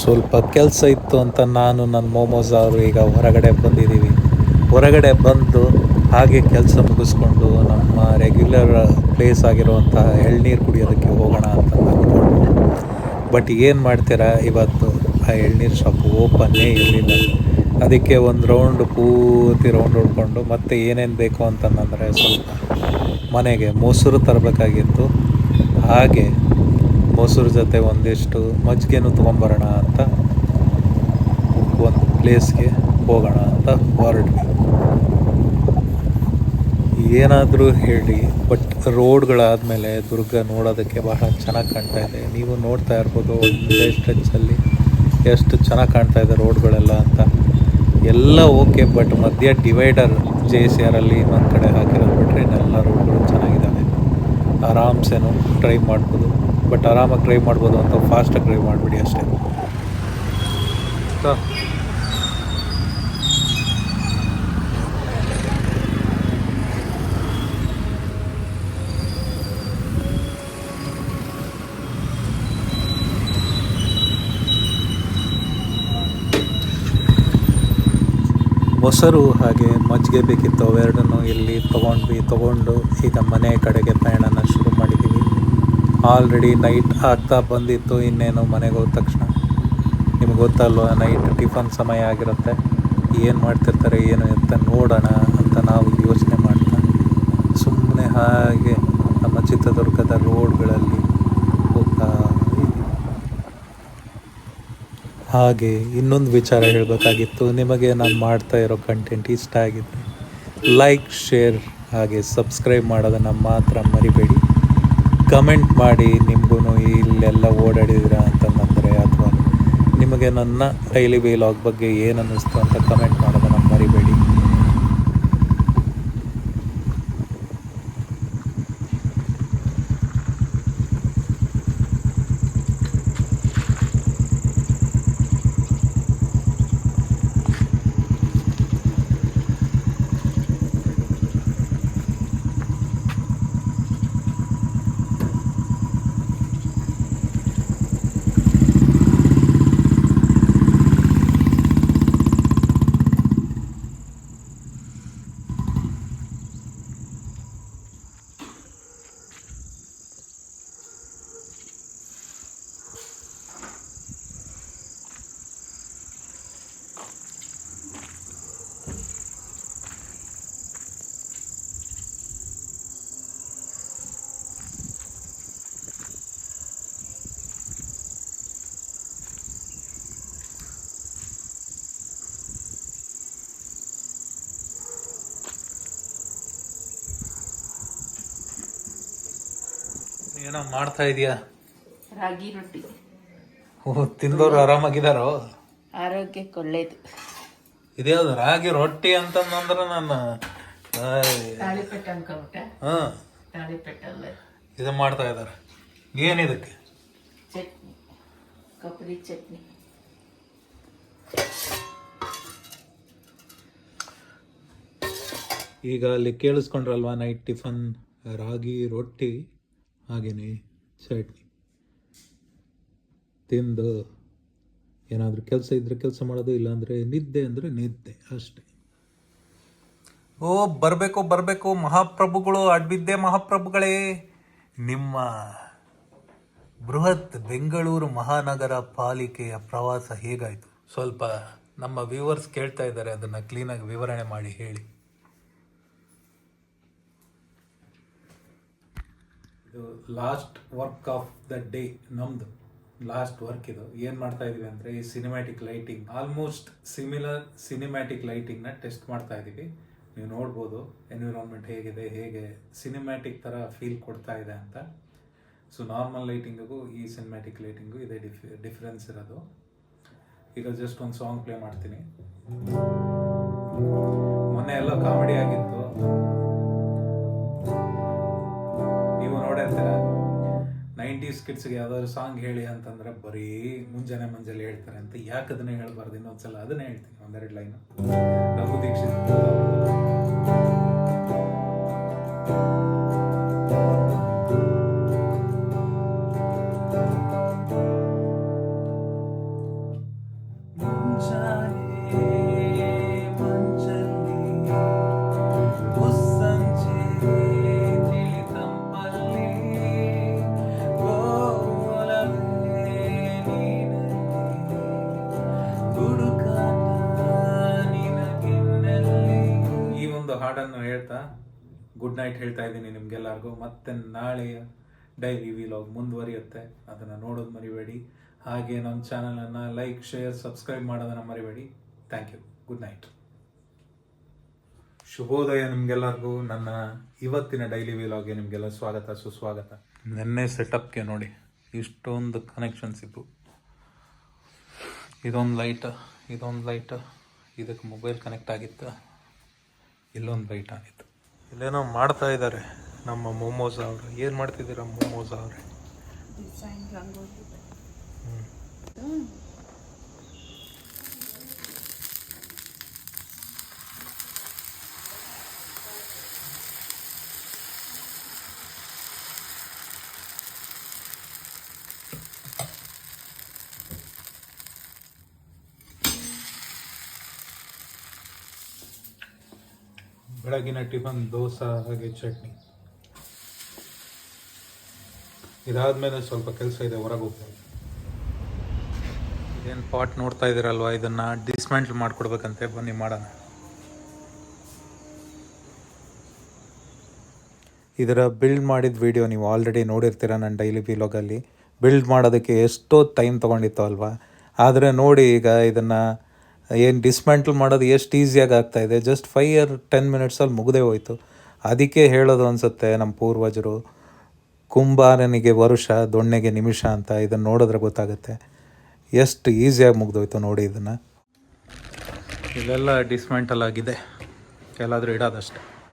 ಸ್ವಲ್ಪ ಕೆಲಸ ಇತ್ತು ಅಂತ ನಾನು ನನ್ನ ಮೋಮೋಸ್ ಅವರು ಈಗ ಹೊರಗಡೆ ಬಂದಿದ್ದೀವಿ. ಹೊರಗಡೆ ಬಂದು ಹಾಗೆ ಕೆಲಸ ಮುಗಿಸ್ಕೊಂಡು ನಮ್ಮ ರೆಗ್ಯುಲರ್ ಪ್ಲೇಸ್ ಆಗಿರುವಂತಹ ಎಳ್ನೀರು ಕುಡಿಯೋದಕ್ಕೆ ಹೋಗೋಣ ಅಂತ ಅಂದ್ಕೊಂಡು. ಬಟ್ ಏನು ಮಾಡ್ತೀರಾ? ಇವತ್ತು ಆ ಎಳ್ನೀರು ಶಾಪ್ ಓಪನ್ನೇ ಇರಲಿಲ್ಲ. ಅದಕ್ಕೆ ಒಂದು ರೌಂಡ್ ಪೂರ್ತಿ ರೌಂಡ್ ಹೊಡ್ಕೊಂಡು ಮತ್ತೆ ಏನೇನು ಬೇಕು ಅಂತಂದರೆ ಸ್ವಲ್ಪ ಮನೆಗೆ ಮೊಸರು ತರಬೇಕಾಗಿತ್ತು. ಹಾಗೆ ಮೊಸರು ಜೊತೆ ಒಂದಿಷ್ಟು ಮಜ್ಜಿಗೆನೂ ತೊಗೊಂಬರೋಣ ಅಂತ ಒಂದು ಪ್ಲೇಸ್ಗೆ ಹೋಗೋಣ ಅಂತ ಹೊರಟ್ವಿ. ಏನಾದರೂ ಹೇಳಿ, ಬಟ್ ರೋಡ್ಗಳಾದಮೇಲೆ ದುರ್ಗ ನೋಡೋದಕ್ಕೆ ಬಹಳ ಚೆನ್ನಾಗಿ ಕಾಣ್ತಾ ಇದೆ. ನೀವು ನೋಡ್ತಾ ಇರ್ಬೋದು, ಒಂದೇ ಸ್ಟ್ರೆಚ್ಚಲ್ಲಿ ಎಷ್ಟು ಚೆನ್ನಾಗಿ ಕಾಣ್ತಾ ಇದೆ ರೋಡ್ಗಳೆಲ್ಲ ಅಂತ. ಎಲ್ಲ ಓಕೆ ಬಟ್ ಮಧ್ಯ ಡಿವೈಡರ್ ಜೆ ಸಿ ಆರಲ್ಲಿ ಇನ್ನೊಂದು ಕಡೆ ಹಾಕಿರೋದು ಬಿಟ್ಟರೆ ಎಲ್ಲ ರೋಡ್ಗಳು ಚೆನ್ನಾಗಿದ್ದಾವೆ. ಆರಾಮ್ಸೇನು ಡ್ರೈವ್ ಮಾಡ್ಬೋದು. ಬಟ್ ಆರಾಮಾಗಿ ಡ್ರೈವ್ ಮಾಡ್ಬೋದು ಅಂತ ಫಾಸ್ಟಾಗಿ ಡ್ರೈವ್ ಮಾಡಿಬಿಡಿ ಅಷ್ಟೇ. ಮೊಸರು ಹಾಗೆ ಮಜ್ಜಿಗೆ ಬೇಕಿತ್ತು ಅವೆರಡನ್ನು ಇಲ್ಲಿ ತೊಗೊಂಡ್ವಿ ತೊಗೊಂಡು ಈಗ ಮನೆ ಕಡೆಗೆ ಪ್ರಯಾಣನ ಶುರು ಆಲ್ರೆಡಿ ನೈಟ್ ಆಗ್ತಾ ಬಂದಿತ್ತು, ಇನ್ನೇನು ಮನೆಗೆ ಹೋದ ತಕ್ಷಣ. ನಿಮ್ಗೆ ಗೊತ್ತಲ್ವ, ನೈಟ್ ಟಿಫನ್ ಸಮಯ ಆಗಿರುತ್ತೆ. ಏನು ಮಾಡ್ತಿರ್ತಾರೆ, ಏನು ಅಂತ ನೋಡೋಣ ಅಂತ ನಾವು ಯೋಚನೆ ಮಾಡ್ತಾ. ಸುಮ್ಮನೆ ಹಾಗೆ ನಮ್ಮ ಚಿತ್ರದುರ್ಗದ ರೋಡ್ಗಳಲ್ಲಿ ಹೋಗ್ತಾ ಹಾಗೆ ಇನ್ನೊಂದು ವಿಚಾರ ಹೇಳಬೇಕಾಗಿತ್ತು. ನಿಮಗೆ ನಾನು ಮಾಡ್ತಾ ಇರೋ ಕಂಟೆಂಟ್ ಇಷ್ಟ ಆಗಿದ್ದರೆ ಲೈಕ್ ಶೇರ್ ಹಾಗೆ ಸಬ್ಸ್ಕ್ರೈಬ್ ಮಾಡೋದನ್ನು ಮಾತ್ರ ಮರಿಬೇಡಿ. ಕಮೆಂಟ್ ಮಾಡಿ ನಿಮಗೂ ಇಲ್ಲೆಲ್ಲ ಓಡಾಡಿದಿರ ಅಂತಂದರೆ ಅಥವಾ ನಿಮಗೆ ನನ್ನ ಡೈಲಿ ಲಾಗ್ ಬಗ್ಗೆ ಏನು ಅನ್ನಿಸ್ತು ಅಂತ ಕಮೆಂಟ್ ಮಾಡೋದನ್ನು ಮರಿಬೇಡಿ. ಏನೋ ಮಾಡ್ತಾ ಇದೀಯಾ? ರಾಗಿ ರೊಟ್ಟಿ. ಓ ತಿಂದವ್ರು ಆರಾಮಾಗಿದಾರೋ? ಆರೋಗ್ಯಕ್ಕೆ ಒಳ್ಳೇದು. ಇದ್ಯಾವ್ದು ರಾಗಿ ರೊಟ್ಟಿ ಅಂತಂದ್ರೆ ನಾನು ತಾಳಿಪೆಟ್ಟು ಅನ್ಕೊಂಬಿಟ್ಟ. ಹಾ. ತಾಳಿಪೆಟ್ಟಲ್ಲ ಇದು ಮಾಡ್ತಾ ಇದ್ದಾರೆ ಏನಿದಕ್ಕೆ? ಚಟ್ನಿ. ಕೊಬ್ಬರಿ ಚಟ್ನಿ. ಈಗ ಅಲ್ಲಿ ಕೇಳಿಸ್ಕೊಂಡ್ರಲ್ವಾ ನೈಟ್ ಟಿಫನ್ ರಾಗಿ ರೊಟ್ಟಿ? ಹಾಗೇನೆ ಚಟ್ನಿ. ತಿಂದು ಏನಾದರೂ ಕೆಲಸ ಇದ್ರೆ ಕೆಲಸ ಮಾಡೋದು ಇಲ್ಲಾಂದರೆ ನಿದ್ದೆ ಅಂದರೆ ನಿದ್ದೆ ಅಷ್ಟೇ. ಓ ಬರಬೇಕು ಬರಬೇಕು ಮಹಾಪ್ರಭುಗಳು ಅಡ್ಬಿದ್ದೆ ಮಹಾಪ್ರಭುಗಳೇ. ನಿಮ್ಮ ಬೃಹತ್ ಬೆಂಗಳೂರು ಮಹಾನಗರ ಪಾಲಿಕೆಯ ಪ್ರವಾಸ ಹೇಗಾಯಿತು? ಸ್ವಲ್ಪ ನಮ್ಮ ವ್ಯೂವರ್ಸ್ ಕೇಳ್ತಾ ಇದ್ದಾರೆ ಅದನ್ನು ಕ್ಲೀನಾಗಿ ವಿವರಣೆ ಮಾಡಿ ಹೇಳಿ. ಇದು last work of the day ನಮ್ದು ಲಾಸ್ಟ್ ವರ್ಕ್ ಇದು. ಏನು ಮಾಡ್ತಾ ಇದೀವಿ ಅಂದರೆ ಈ cinematic lighting almost similar cinematic ಲೈಟಿಂಗ್ನ test ಮಾಡ್ತಾ ಇದ್ದೀವಿ ನೀವು ನೋಡ್ಬೋದು ಎನ್ವಿರಾನ್ಮೆಂಟ್ ಹೇಗಿದೆ, ಹೇಗೆ ಸಿನಿಮ್ಯಾಟಿಕ್ ಥರ ಫೀಲ್ ಕೊಡ್ತಾ ಇದೆ ಅಂತ. ಸೊ ನಾರ್ಮಲ್ ಲೈಟಿಂಗಿಗೂ ಈ ಸಿನಿಮ್ಯಾಟಿಕ್ ಲೈಟಿಂಗು ಇದೆ ಡಿಫ್ ಡಿಫ್ರೆನ್ಸ್ ಇರೋದು. ಈಗ ಜಸ್ಟ್ ಒಂದು ಸಾಂಗ್ ಪ್ಲೇ ಮಾಡ್ತೀನಿ. ಮೊನ್ನೆ ಎಲ್ಲ ಕಾಮಿಡಿ ಆಗಿತ್ತು. ನೀವು ಸ್ಕಿಟ್ಸ್ಗೆ ಕಿಡ್ಸ್ಗೆ ಯಾವ್ದಾದ್ರು ಸಾಂಗ್ ಹೇಳಿ ಅಂತಂದ್ರೆ ಬರೀ ಮುಂಜಾನೆ ಮುಂಜಾನೆ ಹೇಳ್ತಾರೆ ಅಂತ ಯಾಕೆ ಅದನ್ನೇ ಹೇಳ್ಬಾರ್ದು ಇನ್ನೊಂದ್ಸಲ ಅದನ್ನೇ ಹೇಳ್ತೀನಿ ಒಂದೆರಡು ಲೈನ್. ರಘು ದೀಕ್ಷಿತ್. ಹಾಡನ್ನು ಹೇಳ್ತಾ ಗುಡ್ ನೈಟ್ ಹೇಳ್ತಾ ಇದ್ದೀನಿ ನಿಮ್ಗೆಲ್ಲರಿಗೂ. ಮತ್ತೆ ನಾಳೆ ಡೈಲಿ ವಿಲಾಗ್ ಮುಂದುವರಿಯುತ್ತೆ. ಅದನ್ನು ನೋಡೋದು ಮರಿಬೇಡಿ. ಹಾಗೆ ನಮ್ಮ ಚಾನಲನ್ನು ಲೈಕ್ ಶೇರ್ ಸಬ್ಸ್ಕ್ರೈಬ್ ಮಾಡೋದನ್ನು ಮರಿಬೇಡಿ. ಥ್ಯಾಂಕ್ ಯು ಗುಡ್ ನೈಟ್ ಶುಭೋದಯ ನಿಮಗೆಲ್ಲರಿಗೂ. ನನ್ನ ಇವತ್ತಿನ ಡೈಲಿ ವಿಲಾಗ್ಗೆ ನಿಮಗೆಲ್ಲ ಸ್ವಾಗತ, ಸುಸ್ವಾಗತ. ನಿನ್ನೆ ಸೆಟಪ್ಗೆ ನೋಡಿ, ಇಷ್ಟೊಂದು ಕನೆಕ್ಷನ್ಸ್ ಇತ್ತು ಇದೊಂದು ಲೈಟ್ ಇದೊಂದು ಲೈಟ್ ಇದಕ್ಕೆ ಮೊಬೈಲ್ ಕನೆಕ್ಟ್ ಆಗಿತ್ತು. ಇಲ್ಲೊಂದು ಬೈಟ್ ಆಗಿತ್ತು. ಇಲ್ಲೇನೋ ಮಾಡ್ತಾ ಇದ್ದಾರೆ ನಮ್ಮ ಮೋಮೋಸ್ ಅವರು. ಏನು ಮಾಡ್ತಿದ್ದೀರಾ ಮೋಮೋಸ್ ಅವರೇ? ಡಿಸೈನ್ ಬೆಳಗಿನ ಟಿಫನ್, ದೋಸೆ, ಹಾಗೆ ಚಟ್ನಿ. ಇದಾದ್ಮೇಲೆ ಸ್ವಲ್ಪ ಕೆಲಸ ಇದೆ ಹೊರಗೆ ಹೋಗ್ತಾರೆ ಇದೇನು ಪಾಟ್ ನೋಡ್ತಾ ಇದ್ದೀರಲ್ವ ಇದನ್ನ ಡಿಸ್ಮ್ಯಾಂಟಲ್ ಮಾಡ್ಕೊಡ್ಬೇಕಂತೆ. ಬನ್ನಿ, ಮಾಡೋಣ. ಇದರ ಬಿಲ್ಡ್ ಮಾಡಿದ ವಿಡಿಯೋ ನೀವು ಆಲ್ರೆಡಿ ನೋಡಿರ್ತೀರ ನನ್ನ ಡೈಲಿ ವಿಲಾಗಲ್ಲಿ ಬಿಲ್ಡ್ ಮಾಡೋದಕ್ಕೆ ಎಷ್ಟೋ ಟೈಮ್ ತೊಗೊಂಡಿತ್ತು ಅಲ್ವಾ ಆದರೆ ನೋಡಿ ಈಗ ಇದನ್ನು ಏನು ಡಿಸ್ಮ್ಯಾಂಟಲ್ ಮಾಡೋದು ಎಷ್ಟು ಈಸಿಯಾಗಿ ಆಗ್ತಾ ಇದೆ. ಜಸ್ಟ್ ಫೈವ್ ಇಯರ್ ಟೆನ್ ಮಿನಿಟ್ಸಲ್ಲಿ ಮುಗದೆ ಹೋಯ್ತು. ಅದಕ್ಕೆ ಹೇಳೋದು ಅನಿಸುತ್ತೆ ನಮ್ಮ ಪೂರ್ವಜರು, ಕುಂಬಾರನಿಗೆ ವರುಷ, ದೊಣ್ಣೆಗೆ ನಿಮಿಷ ಅಂತ ಇದನ್ನು ನೋಡಿದ್ರೆ ಗೊತ್ತಾಗುತ್ತೆ. ಎಷ್ಟು ಈಸಿಯಾಗಿ ಮುಗ್ದೋಯ್ತು ನೋಡಿ ಇದನ್ನು. ಇಲ್ಲೆಲ್ಲ ಡಿಸ್ಮ್ಯಾಂಟಲ್ ಆಗಿದೆ. ಎಲ್ಲಾದರೂ ಇಡೋದಷ್ಟೆ.